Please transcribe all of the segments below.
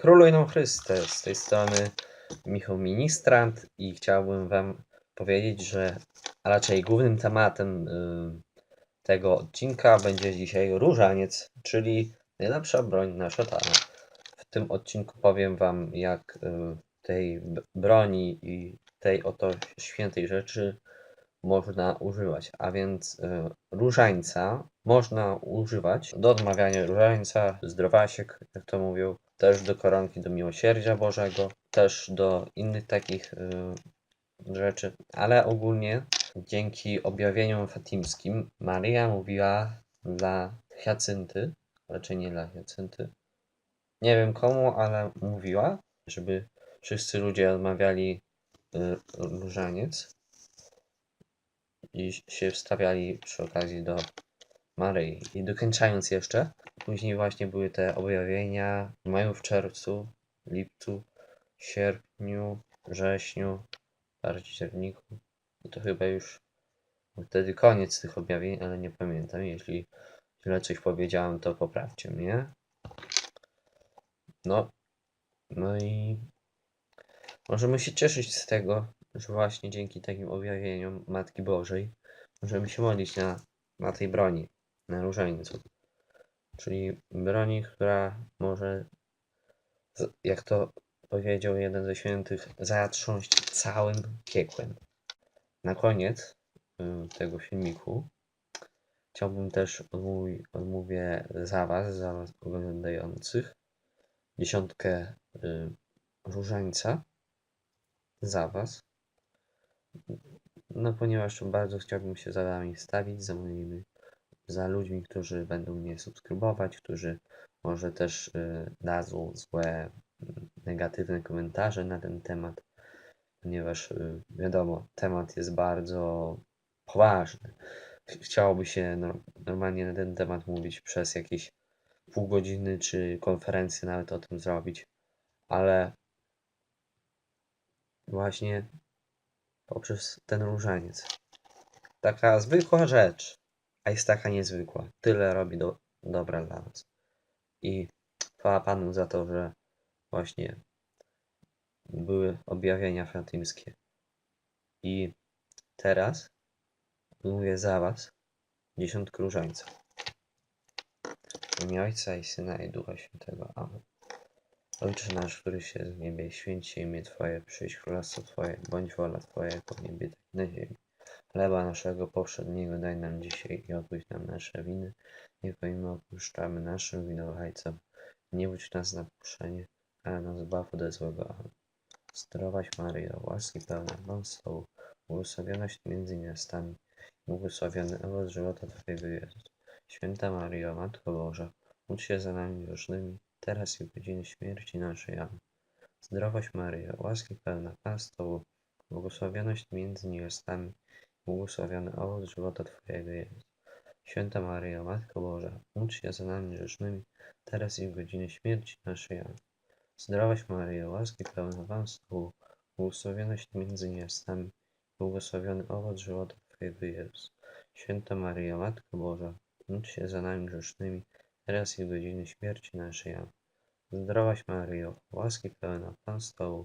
Króluj nam Chryste, z tej strony Michał Ministrant i chciałbym Wam powiedzieć, że raczej głównym tematem y, tego odcinka będzie dzisiaj różaniec, czyli najlepsza broń na szatana. W tym odcinku powiem Wam, jak y, tej broni i tej oto świętej rzeczy można używać. A więc y, różańca można używać do odmawiania różańca, zdrowasiek, jak to mówią, też do koronki do miłosierdzia Bożego, też do innych takich y, rzeczy, ale ogólnie dzięki objawieniom fatimskim Maryja mówiła dla Hiacynty, raczej nie dla Hiacynty, nie wiem komu, ale mówiła, żeby wszyscy ludzie odmawiali y, różaniec i się wstawiali przy okazji do Maryi. I dokończając jeszcze, później właśnie były te objawienia w maju, w czerwcu, lipcu, sierpniu, wrześniu, październiku. I to chyba już wtedy koniec tych objawień, ale nie pamiętam. Jeśli źle coś powiedziałem, to poprawcie mnie. No, no i możemy się cieszyć z tego, że właśnie dzięki takim objawieniom Matki Bożej możemy się modlić na, na tej broni, na różańcu. Czyli broni, która może, jak to powiedział jeden ze świętych, zatrząść całym piekłem. Na koniec y, tego filmiku chciałbym też odmówi, odmówię za Was, za Was oglądających, dziesiątkę y, różańca za Was. No ponieważ bardzo chciałbym się za Wami wstawić, za moimi, za ludźmi, którzy będą mnie subskrybować, którzy może też y, dadzą złe, y, negatywne komentarze na ten temat, ponieważ y, wiadomo, temat jest bardzo poważny. Ch- Chciałoby się no, normalnie na ten temat mówić przez jakieś pół godziny, czy konferencję nawet o tym zrobić, ale właśnie poprzez ten różaniec. Taka zwykła rzecz, a jest taka niezwykła. Tyle robi do, dobra dla nas. I chwała Panu za to, że właśnie były objawienia fatimskie. I teraz mówię za Was dziesiątkę różańca. W Ojca i Syna i Ducha Świętego. Amen. Ojcze nasz, który się w niebie, święć się imię Twoje, przyjdź królestwo Twoje, bądź wola Twoja, jako niebie, tak na ziemi. Chleba naszego powszedniego daj nam dzisiaj i odpuść nam nasze winy, jak i my odpuszczamy naszym winowajcom. Nie wódź nas na pokuszenie, ale nas zbaw ode złego. Zdrowaś Maryjo, łaski pełna, Tobą, błogosławionaś między niewiastami, błogosławiony owoc żywota Twojego Jezus. Święta Maryjo, Matko Boża, módl się za nami grzesznymi, teraz i w godzinie śmierci naszej. Amen. Zdrowaś Maryjo, łaski pełna, Pan z Tobą, błogosławionaś między niewiastami, błogosławiony owoc żywota Twojego Jezus. Święta Maryjo, Matko Boża, módl się za nami grzesznymi, teraz i w godzinie śmierci naszej. Amen. Zdrowaś Maryjo, łaski pełna, z Tobą, błogosławionaś między niewiastami, błogosławiony owoc żywota Twojego Jezus. Święta Maryjo, Matko Boża, módl się za nami grzesznymi, teraz i w godzinie śmierci naszej. Amen. Zdrowaś Maryjo, łaski pełna, Pan z Tobą,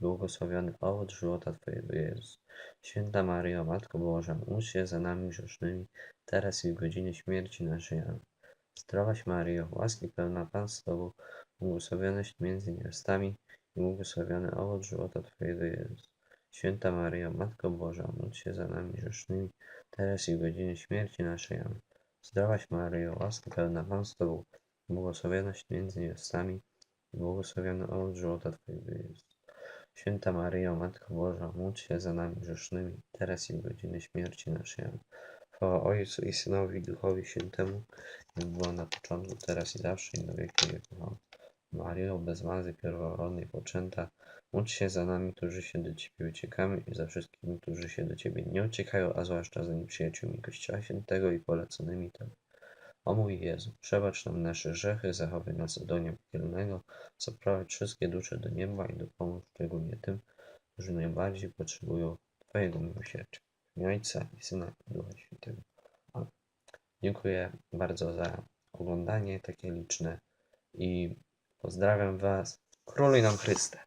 błogosławiony owoc żywota Twojego Jezus. Święta Maryjo, Matko Boża, módl się za nami grzesznymi, teraz i w godzinie śmierci naszej. Amen. Zdrowaś Maryjo, łaski pełna Pan z Tobą, błogosławionaś między niewiastami i błogosławiony owoc żywota Twojego Jezus. Święta Maryjo, Matko Boża, módl się za nami grzesznymi, teraz i w godzinie śmierci naszej. Amen. Zdrowaś Maryjo, łaski pełna Pan z Tobą, błogosławionaś między niewiastami i błogosławiony owoc żywota Twojego Jezus. Święta Maryjo, Matko Boża, módl się za nami grzesznymi, teraz i w śmierci naszej. Chwała Ojcu i Synowi Duchowi Świętemu, jak było na początku, teraz i zawsze, i na wieki wieków. Maryjo, bez łazy pierworodnej poczęta, módl się za nami, którzy się do Ciebie uciekamy i za wszystkimi, którzy się do Ciebie nie uciekają, a zwłaszcza za nieprzyjaciółmi Kościoła Świętego i poleconymi Tobie. O mój Jezu, przebacz nam nasze grzechy, zachowaj nas od ognia piekielnego, zaprowadź wszystkie dusze do nieba i dopomóż szczególnie tym, którzy najbardziej potrzebują Twojego miłosierdzia. W Ojca i Syna i Ducha Świętego. Amen. Dziękuję bardzo za oglądanie takie liczne i pozdrawiam Was. Króluj nam Chryste.